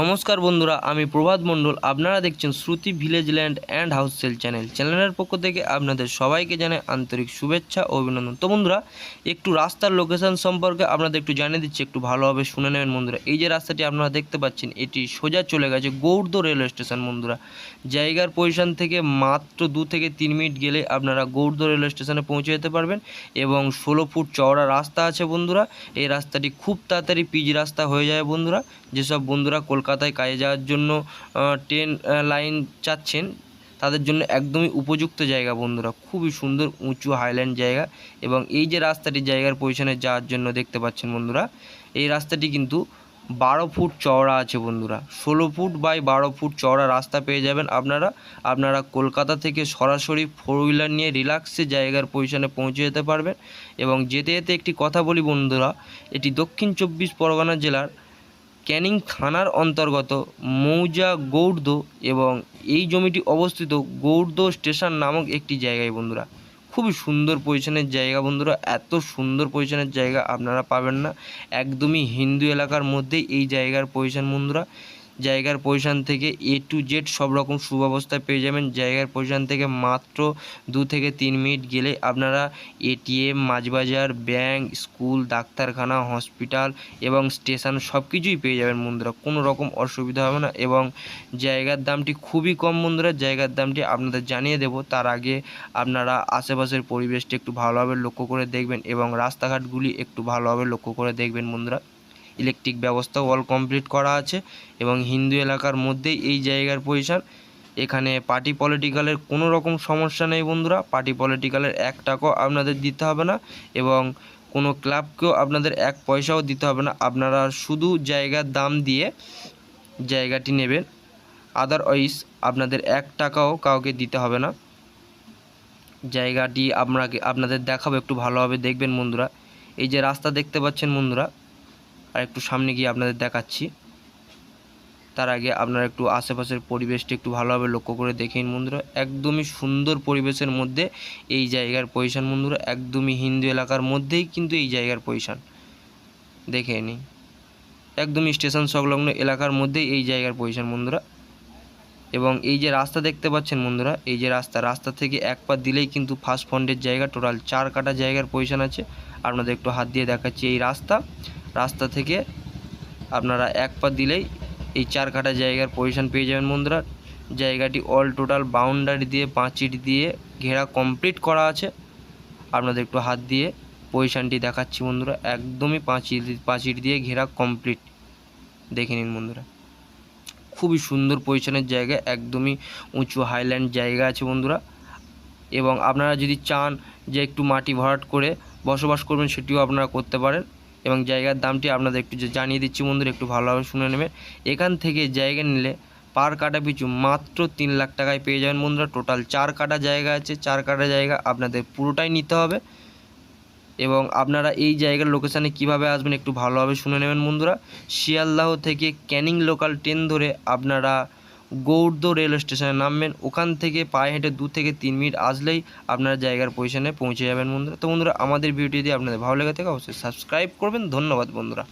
নমস্কার বন্ধুরা, আমি প্রভাত মণ্ডল। আপনারা দেখছেন Shruti village land and house sale channel. চ্যানেলের পক্ষ থেকে আপনাদের সবাইকে জানাই আন্তরিক শুভেচ্ছা ও অভিনন্দন। তো বন্ধুরা, একটু রাস্তার লোকেশন সম্পর্কে আপনাদের একটু জানিয়ে দিচ্ছি, একটু ভালোভাবে শুনে নেবেন বন্ধুরা। এই যে রাস্তাটি আপনারা দেখতে পাচ্ছেন, এটি সোজা চলে গেছে গৌড়দ রেলওয়ে স্টেশন বন্ধুরা। জায়গার পজিশন থেকে মাত্র দু থেকে তিন মিনিট গেলে আপনারা গৌড়দ রেলওয়ে স্টেশনে পৌঁছে যেতে পারবেন এবং ষোলো ফুট চওড়া রাস্তা আছে বন্ধুরা। এই রাস্তাটি খুব তাড়াতাড়ি পিচ রাস্তা হয়ে যায় বন্ধুরা। যেসব বন্ধুরা কলকাতায় কাজে যাওয়ার জন্য ট্রেন লাইন চাচ্ছেন, তাদের জন্য একদমই উপযুক্ত জায়গা বন্ধুরা। খুবই সুন্দর, উঁচু হাইল্যান্ড জায়গা এবং এই যে রাস্তাটি জায়গার পজিশনে যাওয়ার জন্য দেখতে পাচ্ছেন বন্ধুরা, এই রাস্তাটি কিন্তু বারো ফুট চওড়া আছে বন্ধুরা। ষোলো ফুট বাই বারো ফুট চওড়া রাস্তা পেয়ে যাবেন আপনারা। আপনারা কলকাতা থেকে সরাসরি ফোর হুইলার নিয়ে রিল্যাক্সে জায়গার পজিশনে পৌঁছে যেতে পারবেন। এবং যেতে যেতে একটি কথা বলি বন্ধুরা, এটি দক্ষিণ চব্বিশ পরগনা জেলার ক্যানিং থানার অন্তর্গত মৌজা গৌর্দ এবং এই জমিটি অবস্থিত গৌড়দ স্টেশন নামক একটি জায়গায় বন্ধুরা। খুবই সুন্দর পজিশনের জায়গা বন্ধুরা, এত সুন্দর পজিশনের জায়গা আপনারা পাবেন না। একদমই হিন্দু এলাকার মধ্যে এই জায়গার পজিশন বন্ধুরা। জায়গার পজিশন থেকে এ টু জেড সব রকম সুব্যবস্থা পেয়ে যাবেন। জায়গার পজিশন থেকে মাত্র দু থেকে তিন মিনিট গেলে আপনারা এটিএম মাছবাজার ব্যাংক স্কুল ডাক্তারখানা হসপিটাল এবং স্টেশন সব কিছুই পেয়ে যাবেন বন্ধুরা। কোনো রকম অসুবিধা হবে না এবং জায়গার দামটি খুবই কম বন্ধুরা। জায়গার দামটি আপনাদের জানিয়ে দেব। তার আগে আপনারা আশেপাশের পরিবেশটি একটু ভালোভাবে লক্ষ্য করে দেখবেন এবং রাস্তাঘাটগুলি একটু ভালোভাবে লক্ষ্য করে দেখবেন বন্ধুরা। ইলেকট্রিক ব্যবস্থাও অল কমপ্লিট করা আছে এবং হিন্দু এলাকার মধ্যেই এই জায়গার পজিশন এখানে পার্টি পলিটিক্যালের কোনো রকম সমস্যা নেই বন্ধুরা। পার্টি পলিটিক্যালের এক টাকাও আপনাদের দিতে হবে না এবং কোনো ক্লাবকেও আপনাদের এক পয়সাও দিতে হবে না। আপনারা শুধু জায়গার দাম দিয়ে জায়গাটি নেবেন। আদারওয়াইজ আপনাদের এক টাকাও কাউকে দিতে হবে না। জায়গাটি আপনাকে, আপনাদের দেখাবো, একটু ভালোভাবে দেখবেন বন্ধুরা। এই যে রাস্তা দেখতে পাচ্ছেন বন্ধুরা আর একটু সামনে গিয়ে আপনাদের দেখাচ্ছি। তার আগে আপনারা একটু আশেপাশের পরিবেশটা একটু ভালোভাবে লক্ষ্য করে দেখেন বন্ধুরা। একদমই সুন্দর পরিবেশের মধ্যে এই জায়গার পজিশন বন্ধুরা। একদমই হিন্দু এলাকার মধ্যেই কিন্তু এই জায়গার পজিশন দেখে নিই একদমই স্টেশন সংলগ্ন এলাকার মধ্যেই এই জায়গার পজিশন বন্ধুরা। এবং এই যে রাস্তা দেখতে পাচ্ছেন বন্ধুরা, এই যে রাস্তা রাস্তা থেকে এক পা দিলেই কিন্তু ফার্স্ট ফন্ডের জায়গা টোটাল চার কাটা জায়গার পজিশন আছে। আপনাদের একটু হাত দিয়ে দেখাচ্ছি এই রাস্তা। রাস্তা থেকে আপনারা এক পা দিলেই এই চার কাটা জায়গার পজিশন পেয়ে যাবেন বন্ধুরা। জায়গাটি অল টোটাল বাউন্ডারি দিয়ে পাঁচির দিয়ে ঘেরা কমপ্লিট করা আছে। আপনাদের একটু হাত দিয়ে পজিশানটি দেখাচ্ছি বন্ধুরা। একদমই পাঁচির পাঁচির দিয়ে ঘেরা কমপ্লিট দেখে নিন বন্ধুরা। খুবই সুন্দর পজিশনের জায়গা, একদমই উঁচু হাইল্যান্ড জায়গা আছে বন্ধুরা। এবং আপনারা যদি চান যে একটু মাটি ভরাট করে বসবাস করবেন, সেটিও আপনারা করতে পারেন। এবং জায়গার দামটি আপনাদের একটু জানিয়ে দিচ্ছি বন্ধুরা, একটু ভালোভাবে শুনে নেবেন। এখান থেকে জায়গা নিলে পার কাটা পিছু মাত্র তিন লাখ টাকায় পেয়ে যাবেন বন্ধুরা। টোটাল চার কাটা জায়গা আছে, চার কাটা জায়গা আপনাদের পুরোটাই নিতে হবে। এবং আপনারা এই জায়গার লোকেশানে কীভাবে আসবেন একটু ভালোভাবে শুনে নেবেন বন্ধুরা। শিয়ালদাহ থেকে ক্যানিং লোকাল ট্রেন ধরে আপনারা গৌড়দ রেল স্টেশনে নামবেন। ওখান থেকে পায়ে হেঁটে দু থেকে তিন মিনিট আসলেই আপনারা জায়গার পজিশনে পৌঁছে যাবেন বন্ধুরা। তো বন্ধুরা, আমাদের ভিডিও যদি আপনাদের ভালো লেগে থাকে, অবশ্যই সাবস্ক্রাইব করবেন। ধন্যবাদ বন্ধুরা।